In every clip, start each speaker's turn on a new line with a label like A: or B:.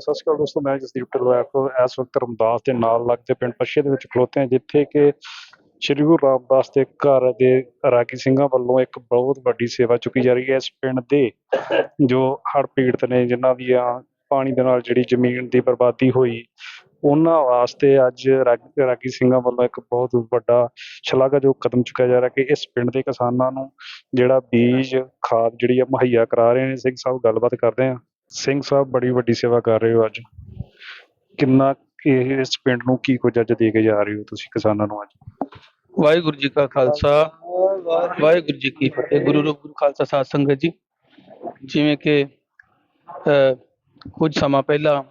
A: ਸਤਿ ਸ਼੍ਰੀ ਅਕਾਲ ਦੋਸਤੋ, ਮੈਂ ਜਸਦੀਪ ਢਿੱਲੋਂ ਇਸ ਵਕਤ ਰਮਦਾਸ ਦੇ ਨਾਲ ਲੱਗਦੇ ਪਿੰਡ ਪੱਛੇ ਦੇ ਵਿੱਚ ਖਲੋਤੇ ਹਾਂ, ਜਿੱਥੇ ਕਿ ਸ਼੍ਰੀ ਗੁਰੂ ਰਾਮਦਾਸ ਦੇ ਘਰ ਦੇ ਰਾਗੀ ਸਿੰਘਾਂ ਵੱਲੋਂ ਇੱਕ ਬਹੁਤ ਵੱਡੀ ਸੇਵਾ ਚੁੱਕੀ ਜਾ ਰਹੀ ਹੈ। ਇਸ ਪਿੰਡ ਦੇ ਜੋ ਹੜ੍ਹ ਪੀੜਤ ਨੇ, ਜਿਨ੍ਹਾਂ ਦੀਆਂ ਪਾਣੀ ਦੇ ਨਾਲ ਜਿਹੜੀ ਜ਼ਮੀਨ ਦੀ ਬਰਬਾਦੀ ਹੋਈ, ਉਹਨਾਂ ਵਾਸਤੇ ਅੱਜ ਰਾਗ- ਰਾਗੀ ਸਿੰਘਾਂ ਵੱਲੋਂ ਇੱਕ ਬਹੁਤ ਵੱਡਾ ਸ਼ਲਾਘਾਯੋਗ ਕਦਮ ਚੁੱਕਿਆ ਜਾ ਰਿਹਾ ਕਿ ਇਸ ਪਿੰਡ ਦੇ ਕਿਸਾਨਾਂ ਨੂੰ ਜਿਹੜਾ ਬੀਜ, ਖਾਦ ਜਿਹੜੀ ਆ ਮੁਹੱਈਆ ਕਰਾ ਰਹੇ ਨੇ। ਸਿੰਘ ਸਾਹਿਬ, ਗੱਲਬਾਤ ਕਰਦੇ ਆ ਸਿੰਘ ਸਾਹਿਬ ਬੜੀ ਵੱਡੀ ਸੇਵਾ ਕਰ ਰਹੇ ਹੋ ਅੱਜ। ਕਿੰਨਾ ਇਹ ਇਸ ਪਿੰਡ ਨੂੰ ਕੀ ਕੁਝ ਅੱਜ ਦੇ ਕੇ ਜਾ ਰਹੇ ਹੋ ਤੁਸੀਂ ਕਿਸਾਨਾਂ ਨੂੰ ਅੱਜ?
B: ਵਾਹਿਗੁਰੂ ਜੀ ਕਾ ਖਾਲਸਾ ਵਾਹਿਗੁਰੂ ਜੀ ਕੀ ਫਤਿਹ। ਗੁਰੂ ਰੂਪ ਗੁਰੂ ਖਾਲਸਾ ਸਾਧ ਸੰਗਤ ਜੀ ਜਿਵੇਂ ਕਿ ਅ, ਕੁਝ ਸਮਾਂ ਪਹਿਲਾਂ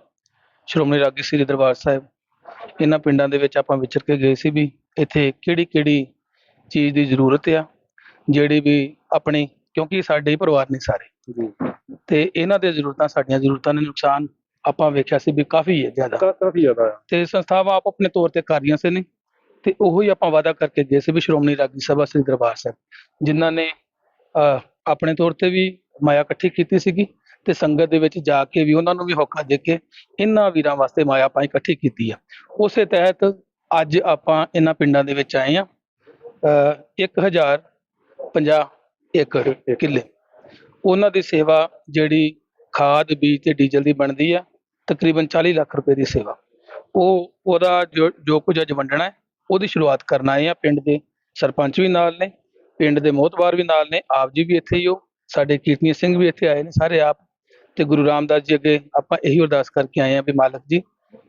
B: ਸ਼੍ਰੋਮਣੀ ਰਾਗੀ ਸ੍ਰੀ ਦਰਬਾਰ ਸਾਹਿਬ ਇਹਨਾਂ ਪਿੰਡਾਂ ਦੇ ਵਿੱਚ ਆਪਾਂ ਵਿਚਰ ਕੇ ਗਏ ਸੀ ਵੀ ਇੱਥੇ ਕਿਹੜੀ ਕਿਹੜੀ ਚੀਜ਼ ਦੀ ਜ਼ਰੂਰਤ ਆ ਜਿਹੜੀ ਵੀ ਆਪਣੀ ਕਿਉਂਕਿ ਸਾਡੇ ਹੀ ਪਰਿਵਾਰ ਨੇ ਸਾਰੇ।
A: ਜੀ।
B: ਤੇ ਇਹਨਾਂ ਦੀਆਂ ਜ਼ਰੂਰਤਾਂ ਸਾਡੀਆਂ ਜ਼ਰੂਰਤਾਂ ਨੇ ਨੁਕਸਾਨ ਆਪਾਂ ਵੇਖਿਆ ਸੀ ਵੀ ਕਾਫੀ ਹੈ ਜ਼ਿਆਦਾ।
A: ਕਾਫੀ ਜ਼ਿਆਦਾ ਆ
B: ਤੇ ਸੰਸਥਾਵਾਂ ਆਪ ਆਪਣੇ ਤੌਰ ਤੇ ਕਰ ਰਹੀਆਂ ਸੀ ਨੇ ਤੇ ਉਹੋ ਹੀ ਆਪਾਂ ਵਾਅਦਾ ਕਰਕੇ ਗਏ ਸੀ ਵੀ ਸ਼੍ਰੋਮਣੀ ਰਾਗੀ ਸਭਾ ਸ੍ਰੀ ਦਰਬਾਰ ਸਾਹਿਬ ਜਿਨ੍ਹਾਂ ਨੇ ਆਪਣੇ ਤੌਰ ਤੇ ਵੀ ਮਾਇਆ ਇਕੱਠੀ ਕੀਤੀ ਸੀਗੀ ਤੇ ਸੰਗਤ ਦੇ ਵਿੱਚ ਜਾ ਕੇ ਵੀ ਉਹਨਾਂ ਨੂੰ ਵੀ ਹੋਕਾ ਦੇ ਕੇ ਇਹਨਾਂ ਵੀਰਾਂ ਵਾਸਤੇ ਮਾਇਆ ਆਪਾਂ ਇਕੱਠੀ ਕੀਤੀ ਆ। ਉਸੇ ਤਹਿਤ ਅੱਜ ਆਪਾਂ ਇਹਨਾਂ ਪਿੰਡਾਂ ਦੇ ਵਿੱਚ ਆਏ ਆ 1050 ਏਕੜ। ਕਿੱਲੇ। ਉਹਨਾਂ ਦੀ ਸੇਵਾ ਜਿਹੜੀ ਖਾਦ, ਬੀਜ ਤੇ ਡੀਜ਼ਲ ਦੀ ਬਣਦੀ ਆ, ਤਕਰੀਬਨ 40 ਲੱਖ ਰੁਪਏ ਦੀ ਸੇਵਾ। ਉਹ, ਉਹਦਾ ਜੋ ਜੋ ਕੁਝ ਅੱਜ ਵੰਡਣਾ ਹੈ, ਉਹਦੀ ਸ਼ੁਰੂਆਤ ਕਰਨ ਆਏ ਆ ਪਿੰਡ ਦੇ ਸਰਪੰਚ ਵੀ ਨਾਲ ਨੇ, ਪਿੰਡ ਦੇ ਮੋਹਤਬਾਰ ਵੀ ਨਾਲ ਨੇ, ਆਪ ਜੀ ਵੀ ਇੱਥੇ ਹੀ ਹੋ, ਸਾਡੇ ਕੀਰਤਨੀ ਸਿੰਘ ਵੀ ਇੱਥੇ ਆਏ ਨੇ ਸਾਰੇ ਆਪ, ਤੇ ਗੁਰੂ ਰਾਮਦਾਸ ਜੀ ਅੱਗੇ ਆਪਾਂ ਇਹੀ ਅਰਦਾਸ ਕਰਕੇ ਆਏ ਆ ਵੀ ਮਾਲਕ ਜੀ,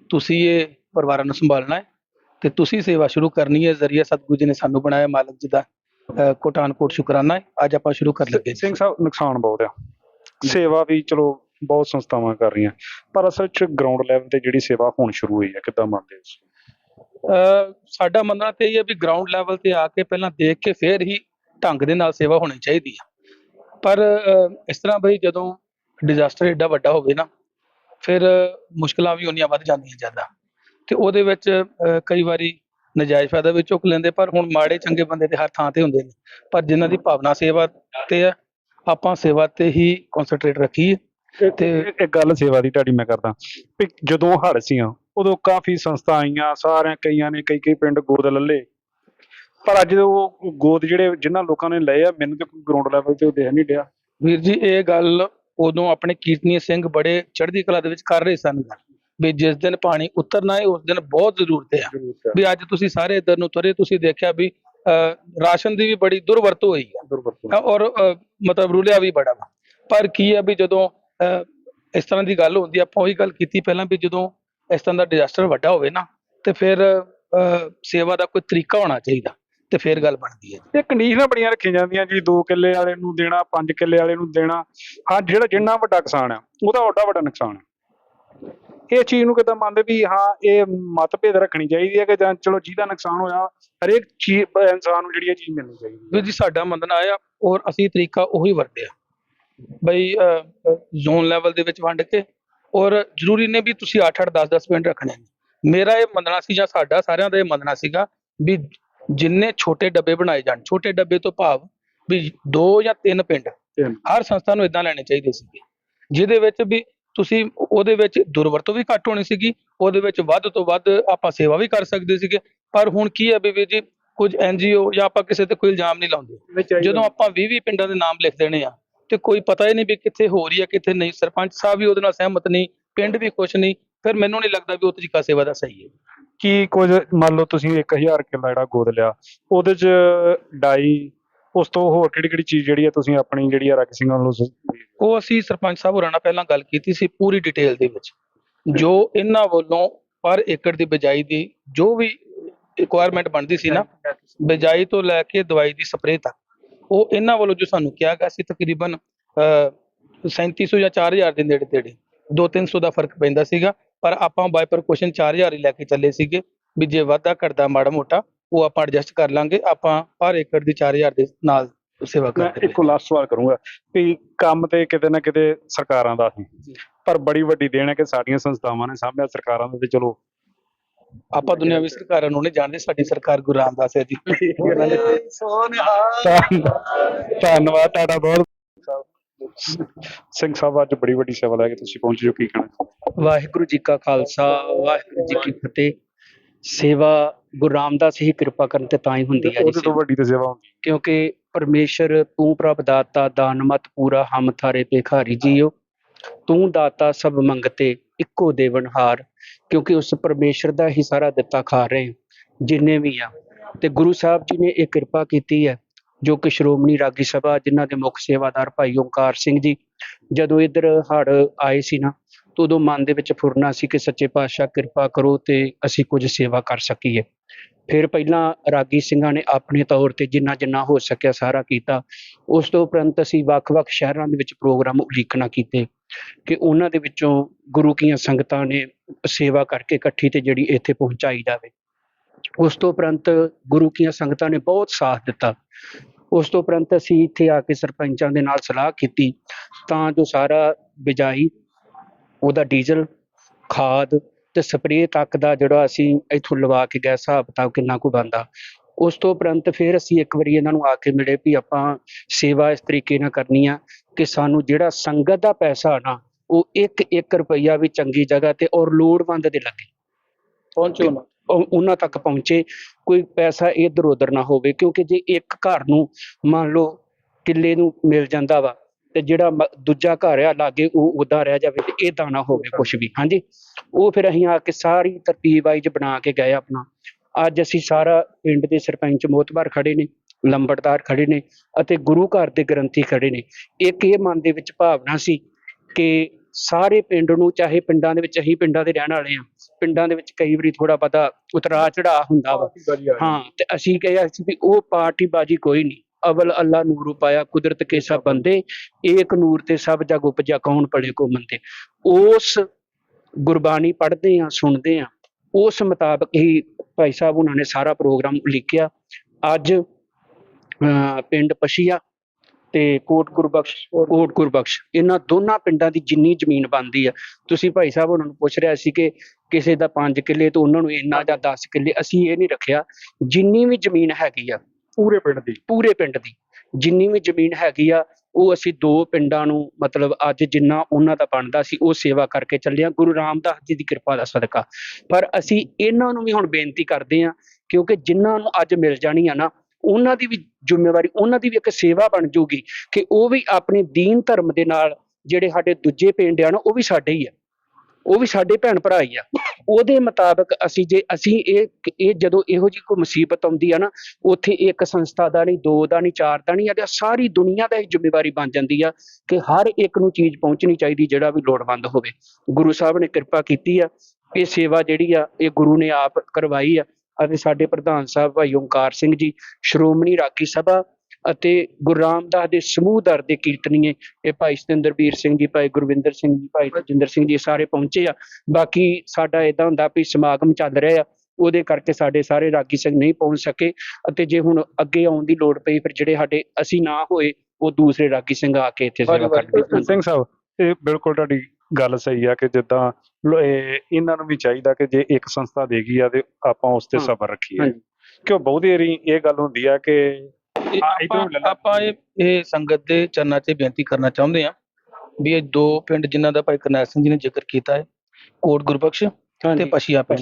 B: ਤੁਸੀਂ ਇਹ ਪਰਿਵਾਰਾਂ ਨੂੰ ਸੰਭਾਲਣਾ ਹੈ, ਤੇ ਤੁਸੀਂ ਸੇਵਾ ਸ਼ੁਰੂ ਕਰਨੀ ਹੈ, ਜ਼ਰੀਆ ਸਤਿਗੁਰੂ ਜੀ ਨੇ ਸਾਨੂੰ ਬਣਾਇਆ ਮਾਲਕ ਜੀ ਦਾ। ਅਹ ਕੋਟਾਨ ਕੋਟ ਸ਼ੁਕਰਾਨਾ ਹੈ। ਅੱਜ ਆਪਾਂ ਸ਼ੁਰੂ ਕਰ ਲੱਗੇ
A: ਸਿੰਘ ਸਾਹਿਬ ਨੁਕਸਾਨ ਬਹੁਤ ਆ। ਸੇਵਾ ਵੀ ਚਲੋ ਬਹੁਤ ਸੰਸਥਾਵਾਂ ਕਰ ਰਹੀਆਂ। ਪਰ ਅਸਲ 'ਚ ਗਰਾਊਂਡ ਲੈਵਲ ਤੇ ਜਿਹੜੀ ਸੇਵਾ ਹੁਣ ਸ਼ੁਰੂ ਹੋਈ ਹੈ ਕਿੱਦਾਂ ਮੰਨਦੇ ਹੋ
B: ਸਾਡਾ ਮੰਨਣਾ ਤੇ ਇਹ ਹੈ ਵੀ ਗਰਾਊਂਡ ਲੈਵਲ ਤੇ ਆ ਕੇ ਪਹਿਲਾਂ ਦੇਖ ਕੇ ਫਿਰ ਹੀ ਢੰਗ ਦੇ ਨਾਲ ਸੇਵਾ ਹੋਣੀ ਚਾਹੀਦੀ ਆ। ਪਰ ਇਸ ਤਰ੍ਹਾਂ ਬਈ ਜਦੋਂ ਡਿਜ਼ਾਸਟਰ ਏਡਾ ਵੱਡਾ ਹੋਵੇ ਨਾ ਫਿਰ ਮੁਸ਼ਕਲਾਂ ਵੀ ਉਨੀਆਂ ਵੱਧ ਜਾਂਦੀਆਂ ਜ਼ਿਆਦਾ। ਤੇ ਉਹਦੇ ਵਿੱਚ ਕਈ ਵਾਰੀ ਨਜਾਇਜ਼ ਫਾਇਦਾ ਵੀ ਚੁੱਕ ਲੈਂਦੇ ਪਰ ਹੁਣ ਮਾੜੇ ਚੰਗੇ ਬੰਦੇ ਤੇ ਹਰ ਥਾਂ ਤੇ ਹੁੰਦੇ ਨੇ। ਪਰ ਜਿਨ੍ਹਾਂ ਦੀ ਭਾਵਨਾ ਸੇਵਾ ਤੇ ਹੈ ਆਪਾਂ ਸੇਵਾ ਤੇ ਹੀ ਕਨਸੈਂਟਰੇਟ ਰੱਖੀਏ
A: ਤੇ ਇੱਕ ਗੱਲ ਸੇਵਾ ਦੀ ਤੁਹਾਡੀ ਮੈਂ ਕਰਦਾ। ਵੀ ਜਦੋਂ ਹੜ੍ਹ ਸੀਆਂ ਉਦੋਂ ਕਾਫੀ ਸੰਸਥਾ ਆਈਆਂ ਸਾਰਿਆਂ ਕਈਆਂ ਨੇ ਕਈ ਕਈ ਪਿੰਡ ਗੋਦ ਲੱਲੇ। ਪਰ ਅੱਜ ਉਹ ਗੋਦ ਜਿਹੜੇ ਜਿਨ੍ਹਾਂ ਲੋਕਾਂ ਨੇ ਲਏ ਆ ਮੈਨੂੰ ਤੇ ਗਰਾਊਂਡ ਲੈਵਲ ਤੇ ਉਹ ਦੇਖ ਨਹੀਂ ਡਿਆ
B: ਵੀਰ ਜੀ ਇਹ ਗੱਲ ਉਦੋਂ ਆਪਣੇ ਕੀਰਤਨੀय ਸਿੰਘ ਬੜੇ ਚੜ੍ਹਦੀ ਕਲਾ ਦੇ ਵਿੱਚ ਕਰ ਰਹੇ ਸਨ। ਗੱਲ ਵੀ ਜਿਸ ਦਿਨ ਪਾਣੀ ਉਤਰਨਾ ਹੈ ਉਸ ਦਿਨ ਬਹੁਤ ਜ਼ਰੂਰਤ ਹੈ। ਵੀ ਅੱਜ ਤੁਸੀਂ ਸਾਰੇ ਇੱਧਰ ਨੂੰ ਤੁਰੇ ਤੁਸੀਂ ਦੇਖਿਆ ਵੀ ਅਹ, ਰਾਸ਼ਨ ਦੀ ਵੀ ਬੜੀ ਦੁਰਵਰਤੋਂ ਹੋਈ ਹੈ।
A: ਦੁਰਵਰਤੋਂ
B: ਔਰ ਮਤਲਬ ਰੁਲਿਆ ਵੀ ਬੜਾ ਵਾ। ਪਰ ਕੀ ਹੈ ਵੀ ਜਦੋਂ ਅਹ, ਇਸ ਤਰ੍ਹਾਂ ਦੀ ਗੱਲ ਹੁੰਦੀ ਆ, ਆਪਾਂ ਉਹੀ ਗੱਲ ਕੀਤੀ ਪਹਿਲਾਂ ਵੀ ਜਦੋਂ ਇਸ ਤਰ੍ਹਾਂ ਦਾ ਡਿਜ਼ਾਸਟਰ ਵੱਡਾ ਹੋਵੇ ਨਾ ਤੇ ਫਿਰ ਅਹ, ਸੇਵਾ ਦਾ ਕੋਈ ਤਰੀਕਾ ਹੋਣਾ ਚਾਹੀਦਾ ਤੇ ਫਿਰ ਗੱਲ ਬਣਦੀ ਹੈ।
A: ਇਹ ਕੰਡੀਸ਼ਨਾਂ ਬੜੀਆਂ ਰੱਖੀਆਂ ਜਾਂਦੀਆਂ ਜੀ 2 ਕਿੱਲੇ ਵਾਲੇ ਨੂੰ ਦੇਣਾ 5 ਕਿੱਲੇ ਵਾਲੇ ਨੂੰ ਦੇਣਾ। ਹਾਂ ਜਿਹੜਾ ਜਿੰਨਾ ਵੱਡਾ ਕਿਸਾਨ ਆ ਉਹਦਾ ਓਡਾ ਵੱਡਾ ਨੁਕਸਾਨ ਹੈ ਇਹ ਚੀਜ਼ ਨੂੰ ਕਿਦਾਂ ਮੰਨਦੇ ਵੀ ਹਾਂ ਇਹ ਮਤਭੇਦ ਰੱਖਣੀ ਚਾਹੀਦੀ ਹੈ ਕਿ ਜਾਂ ਚਲੋ ਜਿਹਦਾ ਨੁਕਸਾਨ ਹੋਇਆ ਹਰੇਕ ਚੀਜ਼ ਇਨਸਾਨ ਨੂੰ ਜਿਹੜੀ ਇਹ ਚੀਜ਼ ਮਿਲਣੀ ਚਾਹੀਦੀ ਹੈ।
B: ਵੀਰ ਜੀ ਸਾਡਾ ਮੰਨਣਾ ਆ ਔਰ ਅਸੀਂ ਤਰੀਕਾ ਉਹੀ ਵਰਤਿਆ ਬਈ ਜ਼ੋਨ ਲੈਵਲ ਦੇ ਵਿੱਚ ਵੰਡ ਕੇ ਔਰ ਜ਼ਰੂਰੀ ਨੇ ਵੀ ਤੁਸੀਂ 8 8 10 10 ਪਿੰਡ ਰੱਖਣੇ ਮੇਰਾ ਇਹ ਮੰਨਣਾ ਸੀ ਜਾਂ ਸਾਡਾ ਸਾਰਿਆਂ ਦਾ ਇਹ ਮੰਨਣਾ ਸੀਗਾ ਵੀ ਜਿੰਨੇ ਛੋਟੇ ਡੱਬੇ ਬਣਾਏ ਜਾਣ ਛੋਟੇ ਡੱਬੇ ਤੋਂ ਭਾਵ ਵੀ ਦੋ ਜਾਂ ਤਿੰਨ ਪਿੰਡ। ਹਰ ਸੰਸਥਾ ਨੂੰ ਇਦਾਂ ਲੈਣੇ ਚਾਹੀਦੇ ਸੀਗੇ। ਜਿਹਦੇ ਵਿੱਚ ਵੀ ਤੁਸੀਂ ਉਹਦੇ ਵਿੱਚ ਦੁਰਵਰਤੋਂ ਵੀ ਘੱਟ ਹੋਣੀ ਸੀਗੀ ਉਹਦੇ ਵਿੱਚ ਵੱਧ ਤੋਂ ਵੱਧ ਆਪਾਂ ਸੇਵਾ ਵੀ ਕਰ ਸਕਦੇ ਸੀਗੇ। ਪਰ ਹੁਣ ਕੀ ਹੈ ਵੀਰ ਜੀ ਕੁਝ ਐਨਜੀਓ ਜਾਂ ਆਪਾਂ ਕਿਸੇ ਤੇ ਕੋਈ ਇਲਜ਼ਾਮ ਨਹੀਂ ਲਾਉਂਦੇ। ਜਦੋਂ ਆਪਾਂ 20 20 ਪਿੰਡਾਂ ਦੇ ਨਾਮ ਲਿਖ ਦੇਣੇ ਆ ਤੇ ਕੋਈ ਪਤਾ ਹੀ ਨਹੀਂ ਵੀ ਕਿੱਥੇ ਹੋ ਰਹੀ ਹੈ ਕਿੱਥੇ ਨਹੀਂ। ਸਰਪੰਚ ਸਾਹਿਬ ਵੀ ਉਹਦੇ ਨਾਲ ਸਹਿਮਤ ਨਹੀਂ ਪਿੰਡ ਵੀ ਕੁਛ ਨਹੀਂ ਫਿਰ ਮੈਨੂੰ ਨਹੀਂ ਲੱਗਦਾ ਵੀ ਉਹ ਤਰੀਕਾ ਸੇਵਾ ਦਾ ਸਹੀ ਹੈ।
A: ਕੀ ਕੁਝ ਮੰਨ ਲਓ ਤੁਸੀਂ 1000 ਕਿੱਲਾ ਜਿਹੜਾ ਗੋਦ ਲਿਆ ਉਹਦੇ ਚ ਡਾਈ ਉਸ ਤੋਂ ਹੋਰ ਕਿਹੜੀ ਕਿਹੜੀ ਚੀਜ਼ ਜਿਹੜੀ ਆ ਤੁਸੀਂ ਆਪਣੀ ਜਿਹੜੀ ਆ ਰੱਖ ਸਿੰਘਾਂ ਨੂੰ ਸ-
B: ਉਹ ਅਸੀਂ ਸਰਪੰਚ ਸਾਹਿਬ ਹੋਰਾਂ ਨਾਲ ਪਹਿਲਾਂ ਗੱਲ ਕੀਤੀ ਸੀ ਪੂਰੀ ਡਿਟੇਲ ਦੇ ਵਿੱਚ। ਜੋ ਇਹਨਾਂ ਵੱਲੋਂ ਪਰ ਏਕੜ ਦੀ ਬਿਜਾਈ ਦੀ ਜੋ ਵੀ ਰਿਕੁਆਇਰਮੈਂਟ ਬਣਦੀ ਸੀ ਨਾ ਬਿਜਾਈ ਤੋਂ ਲੈ ਕੇ ਦਵਾਈ ਦੀ ਸਪਰੇਅ ਤੱਕ ਉਹ ਇਹਨਾਂ ਵੱਲੋਂ ਜੋ ਸਾਨੂੰ ਕਿਹਾ ਗਿਆ ਸੀ ਤਕਰੀਬਨ ਅਹ, 3700 ਜਾਂ 4000 ਦੇ ਨੇੜੇ ਤੇੜੇ 2-300 ਦਾ ਫ਼ਰਕ ਪੈਂਦਾ ਸੀਗਾ ਪਰ ਆਪਾਂ ਬਾਈ ਪ੍ਰਕੋਸ਼ਨ 4000 ਹੀ ਲੈ ਕੇ ਚੱਲੇ ਸੀਗੇ ਵੀ ਜੇ ਵਾਧਾ ਘਟਦਾ ਮਾੜਾ ਮੋਟਾ ਉਹ ਆਪਾਂ ਐਡਜਸਟ ਕਰ ਲਾਂਗੇ ਆਪਾਂ ਪਰ ਏਕੜ ਦੀ 4000 ਦੇ ਨਾਲ ਸੇਵਾ
A: ਮੈਂ
B: ਕਰਦੇ
A: ਇੱਕੋ ਲਾਸਟ ਸਵਾਲ ਕਰੂੰਗਾ ਵੀ ਕੰਮ ਤੇ ਕਿਤੇ ਨਾ ਕਿਤੇ ਸਰਕਾਰਾਂ ਦਾ ਸੀ ਪਰ ਬੜੀ ਵੱਡੀ ਦੇਣ ਹੈ ਕਿ ਸਾਡੀਆਂ ਸੰਸਥਾਵਾਂ ਨੇ ਸਾਹਮਣੇ ਸਰਕਾਰਾਂ ਦੇ ਤੇ ਚਲੋ
B: ਆਪਾਂ ਦੁਨਿਆਵੀ ਸਰਕਾਰਾਂ ਨੂੰ ਨਹੀਂ ਜਾਣਦੇ ਸਾਡੀ ਸਰਕਾਰ ਗੁਰੂ ਰਾਮਦਾਸ ਹੈ ਜੀ। ਉਹਨਾਂ ਨੇ
A: ਧੰਨਵਾਦ ਤੁਹਾਡਾ ਬਹੁਤ। ਸਿੰਘ ਸਾਹਿਬ ਅੱਜ ਬੜੀ ਵੱਡੀ ਸੇਵਾ ਲੈ ਕੇ ਤੁਸੀਂ ਪਹੁੰਚੇ ਹੋ ਕੀ ਕਹਿਣਾ?
C: ਵਾਹਿਗੁਰੂ ਜੀ ਕਾ ਖਾਲਸਾ ਵਾਹਿਗੁਰੂ ਜੀ ਕੀ ਫਤਿਹ। ਸੇਵਾ ਗੁਰੂ ਰਾਮਦਾਸ ਹੀ ਕਿਰਪਾ ਕਰਨ ਤੇ ਤਾਂ ਹੀ ਹੁੰਦੀ ਹੈ ਜੀ
A: ਤੋਂ। ਵੱਡੀ ਤੇ ਸੇਵਾ ਹੁੰਦੀ
C: ਕਿਉਂਕਿ ਪਰਮੇਸ਼ਰ ਤੂੰ ਪ੍ਰਭ ਦਾਤਾ ਦਾਨ ਮਤ ਪੂਰਾ ਹਮ ਥਾਰੇ ਭਿਖਾਰੀ ਜੀਓ। ਤੂੰ ਦਾਤਾ ਸਭ ਮੰਗਤੇ ਇੱਕੋ ਦੇਵਨਹਾਰ ਕਿਉਂਕਿ ਉਸ ਪਰਮੇਸ਼ਰ ਦਾ ਹੀ ਸਾਰਾ ਦਿੱਤਾ ਖਾ ਰਹੇ ਹਾਂ, ਜਿੰਨੇ ਵੀ ਆ। ਤੇ ਗੁਰੂ ਸਾਹਿਬ ਜੀ ਨੇ ਇਹ ਕਿਰਪਾ ਕੀਤੀ ਹੈ ਜੋ ਕਿ ਸ਼੍ਰੋਮਣੀ ਰਾਗੀ ਸਭਾ ਜਿਨ੍ਹਾਂ ਦੇ ਮੁੱਖ ਸੇਵਾਦਾਰ ਭਾਈ ਓਂਕਾਰ ਸਿੰਘ ਜੀ ਜਦੋਂ ਇੱਧਰ ਹੜ ਆਏ ਸੀ ਨਾ ਤਾਂ ਉਦੋਂ ਮਨ ਦੇ ਵਿੱਚ ਫੁਰਨਾ ਸੀ ਕਿ ਸੱਚੇ ਪਾਤਸ਼ਾਹ ਕਿਰਪਾ ਕਰੋ ਤੇ ਅਸੀਂ ਕੁਝ ਸੇਵਾ ਕਰ ਸਕੀਏ। ਫਿਰ ਪਹਿਲਾਂ ਰਾਗੀ ਸਿੰਘਾਂ ਨੇ ਆਪਣੇ ਤੌਰ ਤੇ ਜਿੰਨਾ ਜਿੰਨਾ ਹੋ ਸਕਿਆ ਸਾਰਾ ਕੀਤਾ। ਉਸ ਤੋਂ ਉਪਰੰਤ ਅਸੀਂ ਵੱਖ-ਵੱਖ ਸ਼ਹਿਰਾਂ ਦੇ ਵਿੱਚ ਪ੍ਰੋਗਰਾਮ ਉਲੀਕਣਾ ਕੀਤੇ ਕਿ ਉਹਨਾਂ ਦੇ ਵਿੱਚੋਂ ਗੁਰੂ ਕੀਆਂ ਸੰਗਤਾਂ ਨੇ ਸੇਵਾ ਕਰਕੇ ਇਕੱਠੀ ਤੇ ਜਿਹੜੀ ਇੱਥੇ ਪਹੁੰਚਾਈ ਜਾਵੇ। ਉਸ ਤੋਂ ਉਪਰੰਤ ਗੁਰੂ ਕੀਆਂ ਸੰਗਤਾਂ ਨੇ ਬਹੁਤ ਸਾਥ ਦਿੱਤਾ। ਉਸ ਤੋਂ ਉਪਰੰਤ ਅਸੀਂ ਇੱਥੇ ਆ ਕੇ ਸਰਪੰਚਾਂ ਦੇ ਨਾਲ ਸਲਾਹ ਕੀਤੀ ਤਾਂ ਜੋ ਸਾਰਾ ਬਿਜਾਈ ਉਹਦਾ ਡੀਜ਼ਲ ਖਾਦ ਤੇ ਸਪਰੇਅ ਤੱਕ ਦਾ ਜਿਹੜਾ ਅਸੀਂ ਇੱਥੋਂ ਲਵਾ ਕੇ ਗਏ ਹਿਸਾਬ ਕਿਤਾਬ ਕਿੰਨਾ ਕੁ ਬਣਦਾ। ਉਸ ਤੋਂ ਉਪਰੰਤ ਫਿਰ ਅਸੀਂ ਇੱਕ ਵਾਰੀ ਇਹਨਾਂ ਨੂੰ ਆ ਕੇ ਮਿਲੇ ਵੀ ਆਪਾਂ ਸੇਵਾ ਇਸ ਤਰੀਕੇ ਨਾਲ ਕਰਨੀ ਆ ਕਿ ਸਾਨੂੰ ਜਿਹੜਾ ਸੰਗਤ ਦਾ ਪੈਸਾ ਨਾ ਉਹ ਇੱਕ ਇੱਕ ਰੁਪਈਆ ਵੀ ਚੰਗੀ ਜਗ੍ਹਾ ਤੇ ਔਰ ਲੋੜਵੰਦ ਦੇ ਲੱਗੇ।
B: ਪਹੁੰਚੋ ਨਾ
C: ਉਹ- ਉਹਨਾਂ ਤੱਕ ਪਹੁੰਚੇ ਕੋਈ ਪੈਸਾ ਇੱਧਰ ਉੱਧਰ ਨਾ ਹੋਵੇ ਕਿਉਂਕਿ ਜੇ ਇੱਕ ਘਰ ਨੂੰ ਮੰਨ ਲਓ ਕਿੱਲੇ ਨੂੰ ਮਿਲ ਜਾਂਦਾ ਵਾ ਤੇ ਜਿਹੜਾ ਦੂਜਾ ਘਰ ਆ ਲਾਗੇ ਉਹ ਉਦਾਂ ਰਹਿ ਜਾਵੇ ਤੇ ਇਦਾਂ ਨਾ ਹੋਵੇ ਕੁਝ ਵੀ ਹਾਂਜੀ? ਉਹ ਫਿਰ ਅਸੀਂ ਆ ਕੇ ਸਾਰੀ ਤਰਤੀਬ ਵਾਈਜ਼ ਬਣਾ ਕੇ ਗਏ ਆਪਣਾ। ਅੱਜ ਅਸੀਂ ਸਾਰਾ ਪਿੰਡ ਦੇ ਸਰਪੰਚ ਮੋਤਬਾਰ ਖੜੇ ਨੇ ਲੰਬੜਦਾਰ ਖੜੇ ਨੇ ਅਤੇ ਗੁਰੂ ਘਰ ਦੇ ਗ੍ਰੰਥੀ ਖੜੇ ਨੇ। ਇੱਕ ਇਹ ਮਨ ਦੇ ਵਿੱਚ ਭਾਵਨਾ ਸੀ ਕਿ ਸਾਰੇ ਪਿੰਡ ਨੂੰ ਚਾਹੇ ਪਿੰਡਾਂ ਦੇ ਵਿੱਚ ਅਸੀਂ ਪਿੰਡਾਂ ਦੇ ਰਹਿਣ ਵਾਲੇ ਆ ਪਿੰਡਾਂ ਦੇ ਵਿੱਚ ਕਈ ਵਾਰੀ ਥੋੜਾ ਪਤਾ ਉਤਰਾ ਚੜਾ ਹੁੰਦਾ ਵਾ। ਹਾਂ ਤੇ ਅਸੀਂ ਕਿਹਾ ਸੀ ਵੀ ਉਹ ਪਾਰਟੀ ਬਾਜੀ ਕੋਈ ਨਹੀਂ। ਅਵਲ ਅੱਲਾ ਨੂਰ ਪਾਇਆ ਕੁਦਰਤ ਕੇ ਸਭ ਬੰਦੇ ਏਕ ਨੂਰ ਤੇ ਸਭ ਜਗ ਉਪਜਾ ਕੌਣ ਪੜੇ ਕੋ ਮੰਦੇ। ਉਸ ਗੁਰਬਾਣੀ ਪੜ੍ਹਦੇ ਆ ਸੁਣਦੇ ਆ ਉਸ ਮੁਤਾਬਕ ਹੀ ਭਾਈ ਸਾਹਿਬ ਉਹਨਾਂ ਨੇ ਸਾਰਾ ਪ੍ਰੋਗਰਾਮ ਲਿਖਿਆ ਅੱਜ ਪਿੰਡ ਪਸ਼ੀਆ ਤੇ ਕੋਟ ਗੁਰਬਖਸ਼ ਕੋਟ ਗੁਰਬਖਸ਼ ਇਹਨਾਂ ਦੋਨਾਂ ਪਿੰਡਾਂ ਦੀ ਜਿੰਨੀ ਜ਼ਮੀਨ ਬਣਦੀ ਆ। ਤੁਸੀਂ ਭਾਈ ਸਾਹਿਬ ਉਹਨਾਂ ਨੂੰ ਪੁੱਛ ਰਿਹਾ ਸੀ ਕਿ ਕਿਸੇ ਦਾ 5 ਕਿੱਲੇ ਤੇ ਉਹਨਾਂ ਨੂੰ ਇੰਨਾ ਜਾਂ 10 ਕਿੱਲੇ ਅਸੀਂ ਇਹ ਨਹੀਂ ਰੱਖਿਆ। ਜਿੰਨੀ ਵੀ ਜ਼ਮੀਨ ਹੈਗੀ ਆ
A: ਪੂਰੇ ਪਿੰਡ ਦੀ।
C: ਪੂਰੇ ਪਿੰਡ ਦੀ। ਜਿੰਨੀ ਵੀ ਜ਼ਮੀਨ ਹੈਗੀ ਆ, ਉਹ ਅਸੀਂ ਦੋ ਪਿੰਡਾਂ ਨੂੰ ਮਤਲਬ ਅੱਜ ਜਿੰਨਾ ਉਹਨਾਂ ਦਾ ਬਣਦਾ ਸੀ, ਉਹ ਸੇਵਾ ਕਰਕੇ ਚੱਲੇ ਆ। ਗੁਰੂ ਰਾਮਦਾਸ ਜੀ ਦੀ ਕਿਰਪਾ ਦਾ ਸਦਕਾ। ਪਰ ਅਸੀਂ ਇਹਨਾਂ ਨੂੰ ਵੀ ਹੁਣ ਬੇਨਤੀ ਕਰਦੇ ਆ, ਕਿਉਂਕਿ ਜਿਨ੍ਹਾਂ ਨੂੰ ਅੱਜ ਮਿਲ ਜਾਣੀ ਆ ਨਾ, ਉਹਨਾਂ ਦੀ ਵੀ ਜ਼ਿੰਮੇਵਾਰੀ, ਉਹਨਾਂ ਦੀ ਵੀ ਇੱਕ ਸੇਵਾ ਬਣ ਜੂਗੀ ਕਿ ਉਹ ਵੀ ਆਪਣੇ ਦੀਨ ਧਰਮ ਦੇ ਨਾਲ ਜਿਹੜੇ ਸਾਡੇ ਦੂਜੇ ਪਿੰਡ ਆ ਨਾ, ਉਹ ਵੀ ਸਾਡੇ ਹੀ ਆ। ਉਹ ਵੀ ਸਾਡੇ ਭੈਣ ਭਰਾ ਹੀ ਆ। ਉਹਦੇ ਮੁਤਾਬਕ ਅਸੀਂ ਜੇ ਅਸੀਂ ਇਹ ਇਹ ਜਦੋਂ ਇਹੋ ਜਿਹੀ ਕੋਈ ਮੁਸੀਬਤ ਆਉਂਦੀ ਆ ਨਾ, ਉੱਥੇ ਇੱਕ ਸੰਸਥਾ ਦਾ ਨਹੀਂ, ਦੋ ਦਾ ਨਹੀਂ, ਚਾਰ ਦਾ ਨਹੀਂ ਆ ਸਾਰੀ ਦੁਨੀਆ ਦਾ ਇਹ ਜ਼ਿੰਮੇਵਾਰੀ ਬਣ ਜਾਂਦੀ ਆ ਕਿ ਹਰ ਇੱਕ ਨੂੰ ਚੀਜ਼ ਪਹੁੰਚਣੀ ਚਾਹੀਦੀ ਜਿਹੜਾ ਵੀ ਲੋੜਵੰਦ ਹੋਵੇ। ਗੁਰੂ ਸਾਹਿਬ ਨੇ ਕਿਰਪਾ ਕੀਤੀ ਆ, ਇਹ ਸੇਵਾ ਜਿਹੜੀ ਆ, ਇਹ ਗੁਰੂ ਨੇ ਆਪ ਕਰਵਾਈ ਆ। ਅਤੇ ਸਾਡੇ ਪ੍ਰਧਾਨ ਸਾਹਿਬ ਭਾਈ ਓਮਕਾਰ ਸਿੰਘ ਜੀ, ਸ਼੍ਰੋਮਣੀ ਰਾਗੀ ਸਭਾ ਅਤੇ ਗੁਰੂ ਰਾਮਦਾਸ ਦੇ ਸਮੂਹ ਦਰ ਦੇ ਕੀਰਤਨੀਏ ਇਹ ਭਾਈ ਸਤਿੰਦਰਬੀਰ ਸਿੰਘ ਜੀ ਭਾਈ ਗੁਰਵਿੰਦਰ ਸਿੰਘ ਜੀ ਭਾਈ ਰਜਿੰਦਰ ਸਿੰਘ ਜੀ ਸਾਰੇ ਪਹੁੰਚੇ ਆ। ਬਾਕੀ ਸਾਡਾ ਇਦਾਂ ਹੁੰਦਾ ਵੀ ਸਮਾਗਮ ਚੱਲ ਰਿਹਾ ਆ ਉਹਦੇ ਕਰਕੇ ਸਾਡੇ ਸਾਰੇ ਰਾਗੀ ਸਿੰਘ ਨਹੀਂ ਪਹੁੰਚ ਸਕੇ। ਅਤੇ ਜੇ ਹੁਣ ਅੱਗੇ ਆਉਣ ਦੀ ਲੋੜ ਪਈ ਫਿਰ ਜਿਹੜੇ ਸਾਡੇ ਅਸੀਂ ਨਾ ਹੋਏ ਉਹ ਦੂਸਰੇ ਰਾਗੀ ਸਿੰਘ ਆ ਕੇ ਇੱਥੇ ਸੇਵਾ ਕਰਨਗੇ।
A: ਸਿੰਘ ਸਾਹਿਬ ਇਹ ਬਿਲਕੁਲ ਤੁਹਾਡੀ ਗੱਲ ਸਹੀ ਆ ਕਿ ਜਿੱਦਾਂ ਇਹਨਾਂ ਨੂੰ ਵੀ ਚਾਹੀਦਾ ਕਿ ਜੇ ਇੱਕ ਸੰਸਥਾ ਦੇਗੀ ਆ ਤੇ ਆਪਾਂ ਉਸ ਤੇ ਸਬਰ ਰੱਖੀਏ। ਕਿਉਂ ਬਹੁਤੀ ਵਾਰੀ ਇਹ ਗੱਲ ਹੁੰਦੀ ਆ ਕਿ
B: ਇਹ
A: ਹਾਂ, ਇੱਧਰੋਂ
B: ਆਪਾਂ
A: ਲੈ ਲਾ।
B: ਆਪਾਂ ਇਹ ਇਹ ਸੰਗਤ ਦੇ ਚਰਨਾਂ 'ਚ ਬੇਨਤੀ ਕਰਨਾ ਚਾਹੁੰਦੇ ਹਾਂ ਵੀ ਇਹ ਦੋ ਪਿੰਡ ਜਿਨ੍ਹਾਂ ਦਾ ਭਾਈ ਕਰਨੈਲ ਸਿੰਘ ਜੀ ਨੇ ਜ਼ਿਕਰ ਕੀਤਾ ਹੈ ਕੋਟ ਗੁਰਬਖਸ਼ ਤੇ
C: ਹਾਂਜੀ
B: ਪਸ਼ੀਆ ਪਿੰਡ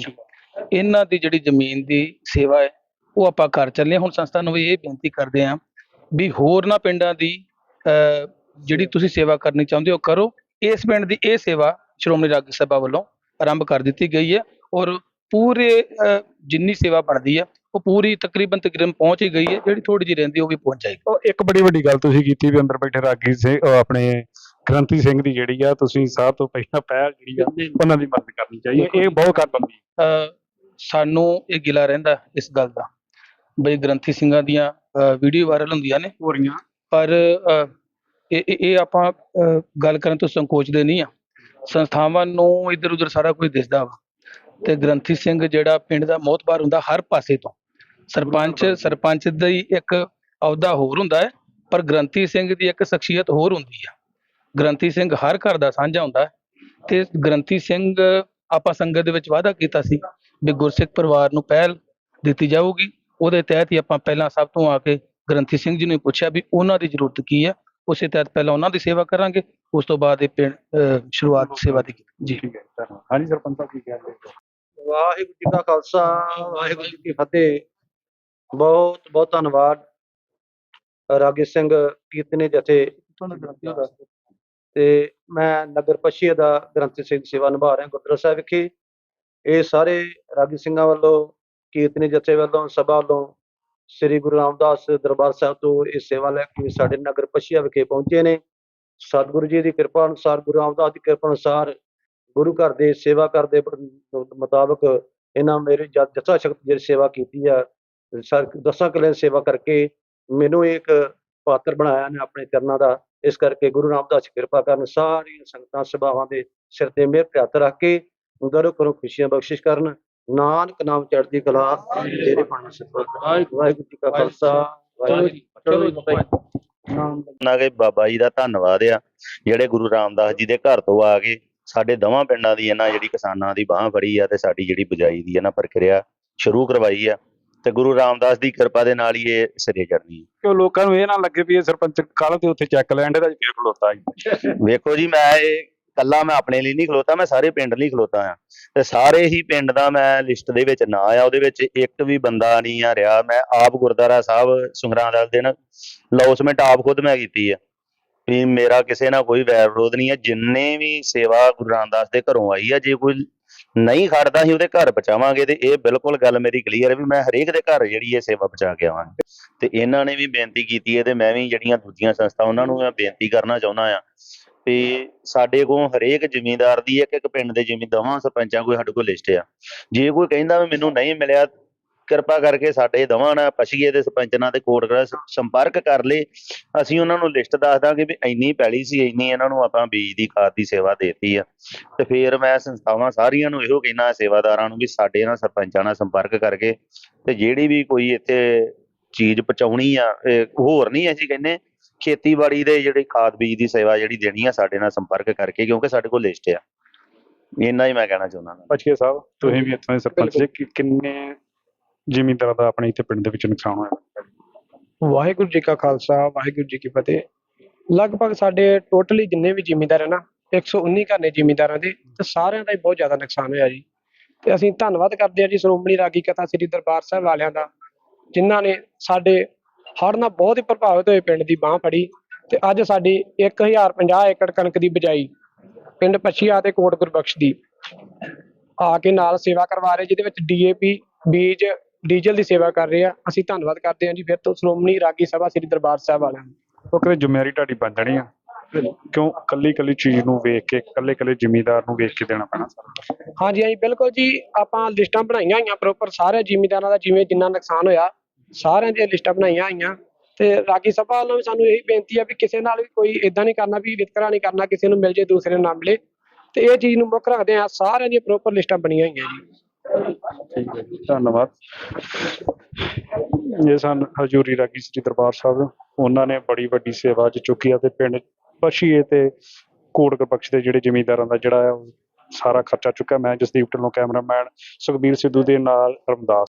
B: ਇਹਨਾਂ ਦੀ ਜਿਹੜੀ ਜ਼ਮੀਨ ਦੀ ਸੇਵਾ ਹੈ ਉਹ ਆਪਾਂ ਕਰ ਚੱਲੇ ਹਾਂ। ਹੁਣ ਸੰਸਥਾ ਨੂੰ ਵੀ ਇਹ ਬੇਨਤੀ ਕਰਦੇ ਹਾਂ ਵੀ ਹੋਰ ਨਾ ਪਿੰਡਾਂ ਦੀ ਅਹ, ਜਿਹੜੀ ਤੁਸੀਂ ਸੇਵਾ ਕਰਨੀ ਚਾਹੁੰਦੇ ਹੋ ਕਰੋ ਇਸ ਪਿੰਡ ਦੀ ਇਹ ਸੇਵਾ ਸ਼੍ਰੋਮਣੀ ਰਾਗੀ ਸਭਾ ਵੱਲੋਂ ਆਰੰਭ ਕਰ ਦਿੱਤੀ ਗਈ ਹੈ ਔਰ ਪੂਰੇ ਅਹ, ਜਿੰਨੀ ਸੇਵਾ ਬਣਦੀ ਹੈ ਉਹ ਪੂਰੀ ਤਕਰੀਬਨ ਤਕਰੀਬਨ ਪਹੁੰਚ ਹੀ ਗਈ ਹੈ ਜਿਹੜੀ ਥੋੜੀ ਜਿਹੀ ਰਹਿੰਦੀ ਉਹ ਵੀ ਪਹੁੰਚ ਜਾਏਗੀ।
A: ਉਹ ਇੱਕ ਬੜੀ ਵੱਡੀ ਗੱਲ ਤੁਸੀਂ ਕੀਤੀ ਵੀ ਅੰਦਰ ਬੈਠੇ ਰਾਗੀ ਸਿੰਘ ਉਹ ਆਪਣੇ ਗ੍ਰੰਥੀ ਸਿੰਘ ਦੀ ਜਿਹੜੀ ਆ ਤੁਸੀਂ ਸਭ ਤੋਂ ਪਹਿਲਾਂ ਪਹਿਲ ਜਿਹੜੀ ਆ ਉਹਨਾਂ ਦੀ ਮਦਦ ਕਰਨੀ ਚਾਹੀਦੀ ਹੈ। ਇਹ ਬਹੁਤ ਕਰ ਬੰਦੀ
B: ਸਾਨੂੰ ਇਹ ਗਿਲਾ ਰਹਿੰਦਾ ਇਸ ਗੱਲ ਦਾ ਬਈ ਗ੍ਰੰਥੀ ਸਿੰਘਾਂ ਦੀਆਂ ਵੀਡੀਓ ਵਾਇਰਲ ਹੁੰਦੀਆਂ ਨੇ।
A: ਹੋ ਰਹੀਆਂ
B: ਪਰ ਇਹ ਆਪਾਂ ਗੱਲ ਕਰਨ ਤੋਂ ਸੰਕੋਚਦੇ ਨਹੀਂ ਆ। ਸੰਸਥਾਵਾਂ ਨੂੰ ਇੱਧਰ ਉੱਧਰ ਸਾਰਾ ਕੁਝ ਦਿਸਦਾ ਵਾ। ਤੇ ਗ੍ਰੰਥੀ ਸਿੰਘ ਜਿਹੜਾ ਪਿੰਡ ਦਾ ਮੋਹਤਬਾਰ ਹੁੰਦਾ ਹਰ ਪਾਸੇ ਤੋਂ। ਸਰਪੰਚ ਸਰਪੰਚ ਦਾ ਹੀ ਇੱਕ ਅਹੁਦਾ ਹੋਰ ਹੁੰਦਾ ਹੈ ਪਰ ਗ੍ਰੰਥੀ ਸਿੰਘ ਦੀ ਇੱਕ ਸ਼ਖਸੀਅਤ ਹੋਰ ਹੁੰਦੀ ਆ। ਗ੍ਰੰਥੀ ਸਿੰਘ ਹਰ ਘਰ ਦਾ ਸਾਂਝਾ ਹੁੰਦਾ ਤੇ ਗ੍ਰੰਥੀ ਸਿੰਘ ਆਪਾਂ ਸੰਗਤ ਦੇ ਵਿੱਚ ਵਾਅਦਾ ਕੀਤਾ ਸੀ ਵੀ ਗੁਰਸਿੱਖ ਪਰਿਵਾਰ ਨੂੰ ਪਹਿਲ ਦਿੱਤੀ ਜਾਊਗੀ। ਉਹਦੇ ਤਹਿਤ ਹੀ ਆਪਾਂ ਪਹਿਲਾਂ ਸਭ ਤੋਂ ਆ ਕੇ ਗ੍ਰੰਥੀ ਸਿੰਘ ਜੀ ਨੂੰ ਪੁੱਛਿਆ ਵੀ ਉਹਨਾਂ ਦੀ ਜ਼ਰੂਰਤ ਕੀ ਹੈ ਉਸੇ ਤਹਿਤ ਪਹਿਲਾਂ ਉਹਨਾਂ ਦੀ ਸੇਵਾ ਕਰਾਂਗੇ ਉਸ ਤੋਂ ਬਾਅਦ ਇਹ ਪਿੰਡ ਸ਼ੁਰੂਆਤ ਸੇਵਾ ਦੀ ਜੀ।
A: ਹਾਂਜੀ ਸਰਪੰਚ ਸਾਹਿਬ ਕੀ ਕਹਿੰਦੇ
D: ਵਾਹਿਗੁਰੂ ਜੀ ਕਾ ਖਾਲਸਾ ਵਾਹਿਗੁਰੂ ਜੀ ਕੀ ਫਤਿਹ। ਬਹੁਤ ਬਹੁਤ ਧੰਨਵਾਦ। ਰਾਗੇ ਸਿੰਘ ਕੀਰਤਨੇ ਜਥੇ ਤੇ ਮੈਂ ਨਗਰ ਪਛੀਏ ਦਾ ਗ੍ਰੰਥੀ ਸਿੰਘ ਸੇਵਾ ਨਿਭਾ ਰਿਹਾ ਗੁਰਦੁਆਰਾ ਸਾਹਿਬ ਵਿਖੇ। ਇਹ ਸਾਰੇ ਰਾਗੀ ਸਿੰਘਾਂ ਵੱਲੋਂ ਕੀਰਤਨੀ ਜਥੇ ਵੱਲੋਂ ਸਭਾ ਵੱਲੋਂ ਸ੍ਰੀ ਗੁਰੂ ਰਾਮਦਾਸ ਦਰਬਾਰ ਸਾਹਿਬ ਤੋਂ ਇਹ ਸੇਵਾ ਲੈ ਕੇ ਸਾਡੇ ਨਗਰ ਪਛੀਆ ਵਿਖੇ ਪਹੁੰਚੇ ਨੇ। ਸਤਿਗੁਰੂ ਜੀ ਦੀ ਕਿਰਪਾ ਅਨੁਸਾਰ ਗੁਰੂ ਰਾਮਦਾਸ ਦੀ ਕਿਰਪਾ ਅਨੁਸਾਰ ਗੁਰੂ ਘਰ ਦੇ ਸੇਵਾ ਕਰਦੇ ਮੁਤਾਬਕ ਇਹਨਾਂ ਮੇਰੀ ਜਥਾ ਸ਼ਕਤੀ ਜਿਹੜੀ ਸੇਵਾ ਕੀਤੀ ਆ। ਦਸਾਂ ਕਿਲੇ ਦੀ ਸੇਵਾ ਕਰਕੇ ਮੈਨੂੰ ਇੱਕ ਪਾਤਰ ਬਣਾਇਆ ਨੇ ਆਪਣੇ ਚਰਨਾਂ ਦਾ। ਇਸ ਕਰਕੇ ਗੁਰੂ ਰਾਮਦਾਸ ਜੀ ਕਿਰਪਾ ਕਰਨ ਸਾਰੀਆਂ ਸੰਗਤਾਂ ਸਭਾਵਾਂ ਦੇ ਸਿਰ ਤੇ ਮਿਹਰ ਤੇ ਹੱਥ ਰੱਖ ਕੇ ਦਰੋ ਕਰੋ ਖੁਸ਼ੀਆਂ ਬਖਸ਼ਿਸ਼ ਕਰਨ। ਨਾਨਕ ਨਾਮ ਚੜ੍ਹਦੀ ਕਲਾ ਤੇਰੇ ਪਾਣੀ ਸਤਿ ਵਾਹਿਗੁਰੂ ਜੀ ਕਾ ਖਾਲਸਾ ਵਾਹਿਗੁਰੂ ਜੀ ਕੀ ਫਤਿਹ।
E: ਬਾਬਾ ਜੀ ਦਾ ਧੰਨਵਾਦ ਆ। ਜਿਹੜੇ ਗੁਰੂ ਰਾਮਦਾਸ ਜੀ ਦੇ ਘਰ ਤੋਂ ਆ ਕੇ ਸਾਡੇ ਦਵਾਂ ਪਿੰਡਾਂ ਦੀ ਇਹਨਾਂ ਜਿਹੜੀ ਕਿਸਾਨਾਂ ਦੀ ਬਾਹ ਫੜੀ ਆ ਤੇ ਸਾਡੀ ਜਿਹੜੀ ਬਿਜਾਈ ਦੀ ਇਹਨਾਂ ਪ੍ਰਕਿਰਿਆ ਸ਼ੁਰੂ ਕਰਵਾਈ ਆ। ਤੇ ਗੁਰੂ ਰਾਮਦਾਸ ਦੀ ਕਿਰਪਾ ਦੇ ਨਾਲ ਹੀ ਇਹ ਸਿਰੇ ਚੜਨੀ
A: ਕਿ ਉਹ ਲੋਕਾਂ ਨੂੰ ਇਹ ਨਾ ਲੱਗੇ ਵੀ ਇਹ ਸਰਪੰਚ ਕੱਲ ਤੇ ਉੱਥੇ ਚੈੱਕ ਲੈਣ ਦੇ ਫੇਰ ਖਲੋਤਾ ਜੀ
E: ਵੇਖੋ ਜੀ ਮੈਂ ਇਹ ਕੱਲਾ ਮੈਂ ਆਪਣੇ ਲਈ ਨਹੀਂ ਖਲੋਤਾ ਮੈਂ ਸਾਰੇ ਪਿੰਡ ਲਈ ਖਲੋਤਾ ਆ ਤੇ ਸਾਰੇ ਹੀ ਪਿੰਡ ਦਾ ਮੈਂ ਲਿਸਟ ਦੇ ਵਿੱਚ ਨਾਂ ਆ ਉਹਦੇ ਵਿੱਚ ਇੱਕ ਵੀ ਬੰਦਾ ਨਹੀਂ ਆ ਰਿਹਾ। ਮੈਂ ਆਪ ਗੁਰਦੁਆਰਾ ਸਾਹਿਬ ਸੁੰਗਰਾਂ ਦਾ ਦਿਨ ਲੌਸਮੈਂਟ ਆਪ ਖੁਦ ਮੈਂ ਕੀਤੀ ਆ ਵੀ ਮੇਰਾ ਕਿਸੇ ਨਾਲ ਕੋਈ ਵੈਰ ਵਿਰੋਧ ਨਹੀਂ ਹੈ ਜਿੰਨੇ ਵੀ ਸੇਵਾ ਗੁਰੂ ਰਾਮਦਾਸ ਦੇ ਘਰੋਂ ਆਈ ਆ ਜੇ ਕੋਈ ਨਹੀਂ ਖੜਦਾ ਸੀ ਉਹਦੇ ਘਰ ਪਹੁੰਚਾਵਾਂਗੇ ਤੇ ਇਹ ਬਿਲਕੁਲ ਗੱਲ ਮੇਰੀ ਕਲੀਅਰ ਹੈ ਵੀ ਮੈਂ ਹਰੇਕ ਦੇ ਘਰ ਜਿਹੜੀ ਇਹ ਸੇਵਾ ਪਹੁੰਚਾ ਕੇ ਆਵਾਂਗੇ। ਤੇ ਇਹਨਾਂ ਨੇ ਵੀ ਬੇਨਤੀ ਕੀਤੀ ਹੈ ਤੇ ਮੈਂ ਵੀ ਜਿਹੜੀਆਂ ਦੂਜੀਆਂ ਸੰਸਥਾ ਉਹਨਾਂ ਨੂੰ ਮੈਂ ਬੇਨਤੀ ਕਰਨਾ ਚਾਹੁੰਦਾ ਆ ਤੇ ਸਾਡੇ ਕੋਲ ਹਰੇਕ ਜ਼ਿਮੀਂਦਾਰ ਦੀ ਇੱਕ ਇੱਕ ਪਿੰਡ ਦੇ ਜ਼ਿਮੀਂਦਾਰਾਂ, ਸਰਪੰਚਾਂ ਕੋਈ ਸਾਡੇ ਕੋਲ ਲਿਸਟ ਆ। ਜੇ ਕੋਈ ਕਹਿੰਦਾ ਵੀ ਮੈਨੂੰ ਨਹੀਂ ਮਿਲਿਆ ਕਿਰਪਾ ਕਰਕੇ ਸਾਡੇ ਦਵਾਂ ਨਾਲ ਪਛੀਏ ਦੇ ਸਰਪੰਚ ਨਾਲ ਤੇ ਕੋਟਕੜਾ ਸ- ਸੰਪਰਕ ਕਰ ਲੇ ਅਸੀਂ ਉਹਨਾਂ ਨੂੰ ਲਿਸਟ ਦੱਸ ਦਾਂਗੇ ਵੀ ਇੰਨੀ ਪੈਲੀ ਸੀ ਇੰਨੀ ਇਹਨਾਂ ਨੂੰ ਆਪਾਂ ਬੀਜ ਦੀ ਖਾਦ ਦੀ ਸੇਵਾ ਦੇਤੀ ਆ। ਤੇ ਫਿਰ ਮੈਂ ਸੰਸਥਾਵਾਂ ਸਾਰੀਆਂ ਨੂੰ ਇਹੋ ਕਹਿਣਾ ਸੇਵਾਦਾਰਾਂ ਨੂੰ ਵੀ ਸਾਡੇ ਨਾਲ ਸਰਪੰਚਾਂ ਨਾਲ ਸੰਪਰਕ ਕਰਕੇ ਤੇ ਜਿਹੜੀ ਵੀ ਕੋਈ ਇੱਥੇ ਚੀਜ਼ ਪਹੁੰਚਾਉਣੀ ਆ ਹੋਰ ਨਹੀਂ ਅਸੀਂ ਕਹਿੰਦੇ ਖੇਤੀਬਾੜੀ ਦੇ ਜਿਹੜੇ ਖਾਦ ਬੀਜ ਦੀ ਸੇਵਾ ਜਿਹੜੀ ਦੇਣੀ ਆ ਸਾਡੇ ਨਾਲ ਸੰਪਰਕ ਕਰਕੇ ਕਿਉਂਕਿ ਸਾਡੇ ਕੋਲ ਲਿਸਟ ਆ। ਇੰਨਾ ਹੀ ਮੈਂ ਕਹਿਣਾ ਚਾਹੁੰਦਾ। ਹਾਂ
A: ਪਛੀਏ ਸਾਹਿਬ ਤੁਸੀਂ ਵੀ ਇੱਥੋਂ ਦੇ ਸਰਪੰਚ ਜੀ ਕਿੰਨੇ ਜ਼ਿਮੀਂਦਾਰਾਂ ਦਾ ਆਪਣੇ ਇੱਥੇ ਪਿੰਡ ਦੇ ਵਿੱਚ ਨੁਕਸਾਨ ਹੋਇਆ।
F: ਵਾਹਿਗੁਰੂ ਜੀ ਕਾ ਖਾਲਸਾ, ਵਾਹਿਗੁਰੂ ਜੀ ਕੀ ਫਤਿਹ। ਲਗਭਗ ਸਾਡੇ ਟੋਟਲੀ ਜਿੰਨੇ ਵੀ ਜ਼ਿਮੀਂਦਾਰ ਹੈ ਨਾ 119 ਘਰ ਨੇ ਜ਼ਿਮੀਂਦਾਰਾਂ ਦੇ, ਤੇ ਸਾਰਿਆਂ ਦਾ ਹੀ ਬਹੁਤ ਜ਼ਿਆਦਾ ਨੁਕਸਾਨ ਹੋਇਆ ਜੀ। ਤੇ ਅਸੀਂ ਧੰਨਵਾਦ ਕਰਦੇ ਹਾਂ ਜੀ ਸ਼੍ਰੋਮਣੀ ਰਾਗੀ ਕਥਾ ਸ੍ਰੀ ਦਰਬਾਰ ਸਾਹਿਬ ਵਾਲਿਆਂ ਦਾ, ਜਿਨ੍ਹਾਂ ਨੇ ਸਾਡੇ ਹੜ੍ਹ ਨਾਲ ਬਹੁਤ ਹੀ ਪ੍ਰਭਾਵਿਤ ਹੋਏ ਪਿੰਡ ਦੀ ਬਾਹ ਫੜੀ, ਤੇ ਅੱਜ ਸਾਡੀ 1050 ਏਕੜ ਕਣਕ ਦੀ ਬਿਜਾਈ ਪਿੰਡ ਪਛੀਆ ਤੇ ਕੋਟ ਗੁਰਬਖਸ਼ ਦੀ ਆ ਕੇ ਨਾਲ ਸੇਵਾ ਕਰਵਾ ਰਹੇ, ਜਿਹਦੇ ਵਿੱਚ ਡੀਏਪੀ ਬੀਜ ਡੀਜ਼ਲ ਦੀ ਸੇਵਾ ਕਰ ਰਹੇ ਆ। ਅਸੀਂ ਧੰਨਵਾਦ ਕਰਦੇ ਹਾਂ ਜੀ। ਫਿਰ ਤੋਂ ਸ਼੍ਰੋਮਣੀ ਰਾਗੀ ਸਭਾ ਸ੍ਰੀ ਦਰਬਾਰ ਸਾਹਿਬ ਵਾਲਿਆਂ
A: ਉਹ ਕਹਿੰਦੇ ਜ਼ਿੰਮੇਵਾਰੀ ਤੁਹਾਡੀ ਬਣ ਜਾਣੀ ਆ। ਕਿਉਂ ਕੱਲੀ ਕੱਲੀ ਚੀਜ਼ ਨੂੰ ਵੇਖ ਕੇ ਕੱਲੇ ਕੱਲੇ ਜ਼ਿਮੀਂਦਾਰ ਨੂੰ ਵੇਖ ਕੇ ਦੇਣਾ ਪੈਣਾ ਸਾਰਾ।
F: ਹਾਂਜੀ ਹਾਂਜੀ ਬਿਲਕੁਲ ਜੀ। ਆਪਾਂ ਲਿਸਟਾਂ ਬਣਾਈਆਂ ਹੋਈਆਂ ਪ੍ਰੋਪਰ ਸਾਰੇ ਜ਼ਿਮੀਂਦਾਰਾਂ ਦਾ ਜਿਵੇਂ ਜਿੰਨਾ ਨੁਕਸਾਨ ਹੋਇਆ ਸਾਰਿਆਂ ਦੀਆਂ ਲਿਸਟਾਂ ਬਣਾਈਆਂ ਹੋਈਆਂ। ਤੇ ਰਾਗੀ ਸਭਾ ਵੱਲੋਂ ਵੀ ਸਾਨੂੰ ਇਹੀ ਬੇਨਤੀ ਆ ਵੀ ਕਿਸੇ ਨਾਲ ਵੀ ਕੋਈ ਇਦਾਂ ਨਹੀਂ ਕਰਨਾ ਵੀ ਵਿਤਕਰਾ ਨਹੀਂ ਕਰਨਾ ਕਿਸੇ ਨੂੰ ਮਿਲ ਜੇ ਦੂਸਰੇ ਨੂੰ ਨਾ ਮਿਲੇ। ਤੇ ਇਹ ਚੀਜ਼ ਨੂੰ ਮੁੱਖ ਰੱਖਦੇ ਆ। ਸਾਰਿਆਂ ਦੀਆਂ ਪ੍ਰੋਪਰ ਲਿਸਟਾਂ ਬਣੀਆਂ ਹੋਈਆਂ ਜੀ।
A: ਠੀਕ ਹੈ ਜੀ, ਧੰਨਵਾਦ। ਇਹ ਸਨ ਹਜੂਰੀ ਰਾਗੀ ਸ੍ਰੀ ਦਰਬਾਰ ਸਾਹਿਬ। ਉਹਨਾਂ ਨੇ ਬੜੀ ਵੱਡੀ ਸੇਵਾ ਅੱਜ ਚੁੱਕੀ ਆ ਤੇ ਪਿੰਡ ਪਛੀਏ ਤੇ ਕੋਟ ਬਖਸ਼ ਦੇ ਜਿਹੜੇ ਜ਼ਿਮੀਂਦਾਰਾਂ ਦਾ ਜਿਹੜਾ ਸਾਰਾ ਖਰਚਾ ਚੁੱਕਾ ਮੈਂ ਜਸਦੀਪ ਢਿੱਲੋਂ ਕੈਮਰਾਮੈਨ ਸੁਖਬੀਰ ਸਿੱਧੂ ਦੇ ਨਾਲ ਰਮਦਾਸ।